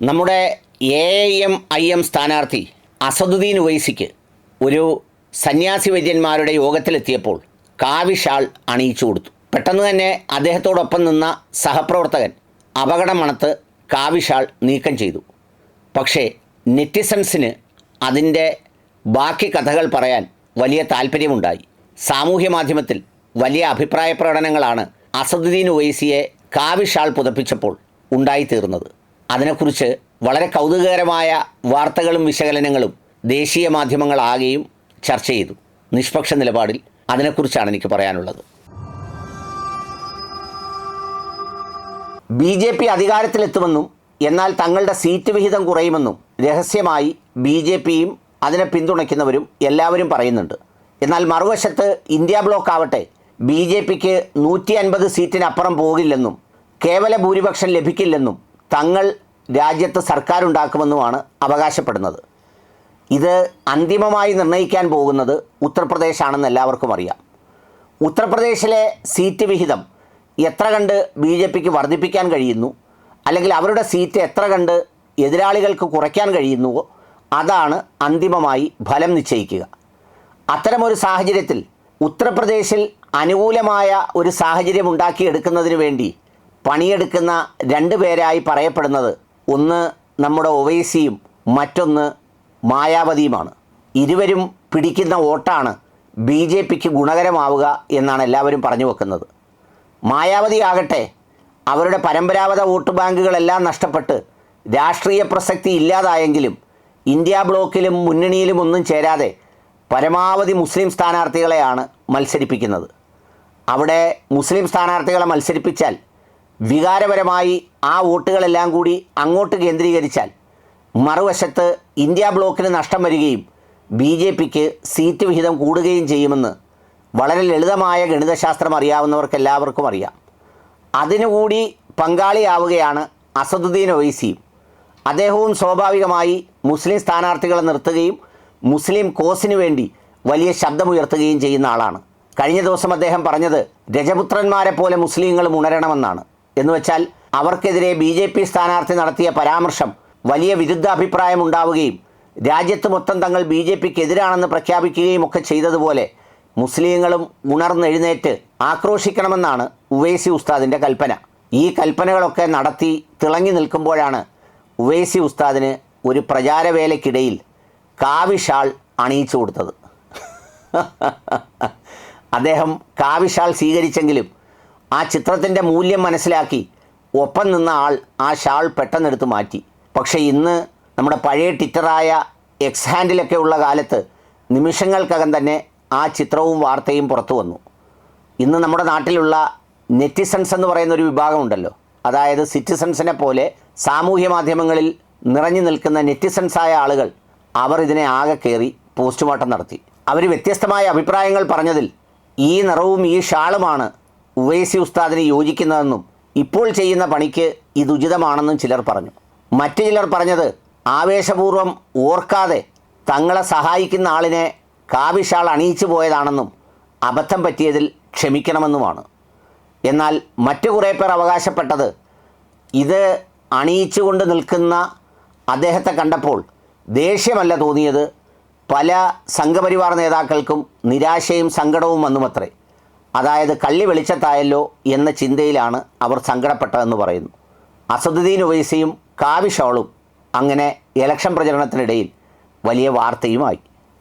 നമ്മുടെ A M I M സ്ഥാനാർത്ഥി അസദുദ്ദീൻ ഉവൈസിക്ക് ഒരു സന്യാസി വൈദ്യന്മാരുടെ യോഗത്തിലെത്തിയപ്പോൾ കാവിഷാൾ അണിയിച്ചു കൊടുത്തു. പെട്ടെന്ന് തന്നെ അദ്ദേഹത്തോടൊപ്പം നിന്ന സഹപ്രവർത്തകൻ അപകടം മണത്ത് കാവിഷാൾ നീക്കം ചെയ്തു. പക്ഷേ നെറ്റിസൺസിന് അതിന്റെ ബാക്കി കഥകൾ പറയാൻ വലിയ താല്പര്യമുണ്ടായി. സാമൂഹ്യ മാധ്യമത്തിൽ വലിയ അഭിപ്രായ പ്രകടനങ്ങളാണ് അസദുദ്ദീൻ ഒവൈസിയെ കാവിഷാൾ പുതപ്പിച്ചപ്പോൾ ഉണ്ടായിത്തീർന്നത്. അതിനെക്കുറിച്ച് വളരെ കൗതുകകരമായ വാർത്തകളും വിശകലനങ്ങളും ദേശീയ മാധ്യമങ്ങളാകെയും ചർച്ച ചെയ്തു. നിഷ്പക്ഷ നിലപാടിൽ അതിനെക്കുറിച്ചാണ് എനിക്ക് പറയാനുള്ളത്. ബി ജെ പി അധികാരത്തിലെത്തുമെന്നും എന്നാൽ തങ്ങളുടെ സീറ്റ് വിഹിതം കുറയുമെന്നും രഹസ്യമായി ബി ജെ പിയും അതിനെ പിന്തുണയ്ക്കുന്നവരും എല്ലാവരും പറയുന്നുണ്ട്. എന്നാൽ മറുവശത്ത് ഇന്ത്യ ബ്ലോക്ക് ആവട്ടെ ബി ജെ പിക്ക് നൂറ്റി അൻപത് സീറ്റിനപ്പുറം പോകില്ലെന്നും കേവല ഭൂരിപക്ഷം ലഭിക്കില്ലെന്നും തങ്ങൾ രാജ്യത്ത് സർക്കാർ ഉണ്ടാക്കുമെന്നുമാണ് അവകാശപ്പെടുന്നത്. ഇത് അന്തിമമായി നിർണയിക്കാൻ പോകുന്നത് ഉത്തർപ്രദേശാണെന്ന് എല്ലാവർക്കും അറിയാം. ഉത്തർപ്രദേശിലെ സീറ്റ് വിഹിതം എത്ര കണ്ട് ബി ജെ പിക്ക് വർദ്ധിപ്പിക്കാൻ കഴിയുന്നു? അല്ലെങ്കിൽ അവരുടെ സീറ്റ് എത്ര കണ്ട് എതിരാളികൾക്ക് കുറയ്ക്കാൻ കഴിയുന്നുവോ? അതാണ് അന്തിമമായി ഫലം നിശ്ചയിക്കുക. അത്തരമൊരു സാഹചര്യത്തിൽ ഉത്തർപ്രദേശിൽ അനുകൂലമായ ഒരു സാഹചര്യം ഉണ്ടാക്കിയെടുക്കുന്നതിന് വേണ്ടി പണിയെടുക്കുന്ന രണ്ട് പേരായി പറയപ്പെടുന്നത്. ഒന്ന് നമ്മുടെ ഒവൈസിയും മറ്റൊന്ന് മായാവതിയുമാണ്. ഇരുവരും പിടിക്കുന്ന വോട്ടാണ് ബി ജെ പിക്ക് ഗുണകരമാവുക എന്നാണ് എല്ലാവരും പറഞ്ഞു വെക്കുന്നത്. മായാവതി ആകട്ടെ അവരുടെ പരമ്പരാഗത വോട്ട് ബാങ്കുകളെല്ലാം നഷ്ടപ്പെട്ട് രാഷ്ട്രീയ പ്രസക്തി ഇല്ലാതായെങ്കിലും ഇന്ത്യ ബ്ലോക്കിലും മുന്നണിയിലും ഒന്നും ചേരാതെ പരമാവധി മുസ്ലിം സ്ഥാനാർത്ഥികളെയാണ് മത്സരിപ്പിക്കുന്നത്. അവിടെ മുസ്ലിം സ്ഥാനാർത്ഥികളെ മത്സരിപ്പിച്ചാൽ വികാരപരമായി ആ വോട്ടുകളെല്ലാം കൂടി അങ്ങോട്ട് കേന്ദ്രീകരിച്ചാൽ മറുവശത്ത് ഇന്ത്യ ബ്ലോക്കിന് നഷ്ടം വരികയും ബി ജെ പിക്ക് സീറ്റ് വിഹിതം കൂടുകയും ചെയ്യുമെന്ന് വളരെ ലളിതമായ ഗണിതശാസ്ത്രം അറിയാവുന്നവർക്ക് എല്ലാവർക്കും അറിയാം. അതിനുകൂടി പങ്കാളിയാവുകയാണ് അസദുദ്ദീൻ ഒവൈസിയും അദ്ദേഹവും സ്വാഭാവികമായി മുസ്ലിം സ്ഥാനാർത്ഥികളെ നിർത്തുകയും മുസ്ലിം കോസിന് വേണ്ടി വലിയ ശബ്ദമുയർത്തുകയും ചെയ്യുന്ന ആളാണ്. കഴിഞ്ഞ ദിവസം അദ്ദേഹം പറഞ്ഞത് രജപുത്രന്മാരെ പോലെ മുസ്ലിങ്ങളും ഉണരണമെന്നാണ്. എന്ന് വെച്ചാൽ അവർക്കെതിരെ ബി ജെ പി സ്ഥാനാർത്ഥി നടത്തിയ പരാമർശം വലിയ വിരുദ്ധ അഭിപ്രായം ഉണ്ടാവുകയും രാജ്യത്ത് മൊത്തം തങ്ങൾ ബി ജെ പിക്ക് എതിരാണെന്ന് പ്രഖ്യാപിക്കുകയും ഒക്കെ ചെയ്തതുപോലെ മുസ്ലിങ്ങളും ഉണർന്നെഴുന്നേറ്റ് ആക്രോശിക്കണമെന്നാണ് ഉവൈസി ഉസ്താദിന്റെ കൽപ്പന. ഈ കൽപ്പനകളൊക്കെ നടത്തി തിളങ്ങി നിൽക്കുമ്പോഴാണ് ഉവൈസി ഉസ്താദിന് ഒരു പ്രചാരവേലയ്ക്കിടയിൽ കാവിഷാൾ അണിയിച്ചു കൊടുത്തത്. അദ്ദേഹം കാവിഷാൾ സ്വീകരിച്ചെങ്കിലും ആ ചിത്രത്തിന്റെ മൂല്യം മനസ്സിലാക്കി ഒപ്പം നിന്ന ആൾ ആ ഷാൾ പെട്ടെന്നെടുത്ത് മാറ്റി. പക്ഷേ ഇന്ന് നമ്മുടെ പഴയ ട്വിറ്ററായ എക്സ് ഹാൻഡിലൊക്കെ ഉള്ള കാലത്ത് നിമിഷങ്ങൾക്കകം തന്നെ ആ ചിത്രവും വാർത്തയും പുറത്തു വന്നു. ഇന്ന് നമ്മുടെ നാട്ടിലുള്ള നെറ്റിസൺസ് എന്ന് പറയുന്ന ഒരു വിഭാഗമുണ്ടല്ലോ. അതായത് സിറ്റിസൺസിനെ പോലെ സാമൂഹ്യ മാധ്യമങ്ങളിൽ നിറഞ്ഞു നിൽക്കുന്ന നെറ്റിസൺസായ ആളുകൾ അവർ ഇതിനെ ആകെ കയറി പോസ്റ്റ്മോർട്ടം നടത്തി. അവർ വ്യത്യസ്തമായ അഭിപ്രായങ്ങൾ പറഞ്ഞതിൽ ഈ നിറവും ഈ ഷാളുമാണ് ഉവൈസി ഉസ്താദിന് യോജിക്കുന്നതെന്നും ഇപ്പോൾ ചെയ്യുന്ന പണിക്ക് ഇത് ഉചിതമാണെന്നും ചിലർ പറഞ്ഞു. മറ്റു ചിലർ പറഞ്ഞത് ആവേശപൂർവം ഓർക്കാതെ തങ്ങളെ സഹായിക്കുന്ന ആളിനെ കാവിഷാൾ അണിയിച്ചു പോയതാണെന്നും അബദ്ധം പറ്റിയതിൽ ക്ഷമിക്കണമെന്നുമാണ്. എന്നാൽ മറ്റു കുറേ പേർ അവകാശപ്പെട്ടത് ഇത് അണിയിച്ചുകൊണ്ട് നിൽക്കുന്ന അദ്ദേഹത്തെ കണ്ടപ്പോൾ ദേഷ്യമല്ല തോന്നിയത്. പല സംഘപരിവാർ നേതാക്കൾക്കും നിരാശയും സങ്കടവും വന്നുമത്രേ. അതായത് കള്ളി വെളിച്ചത്തായല്ലോ എന്ന ചിന്തയിലാണ് അവർ സങ്കടപ്പെട്ടതെന്ന് പറയുന്നു. അസദുദ്ദീൻ ഒവൈസിയും കാവിഷോളും അങ്ങനെ ഇലക്ഷൻ പ്രചരണത്തിനിടയിൽ വലിയ വാർത്തയുമായി.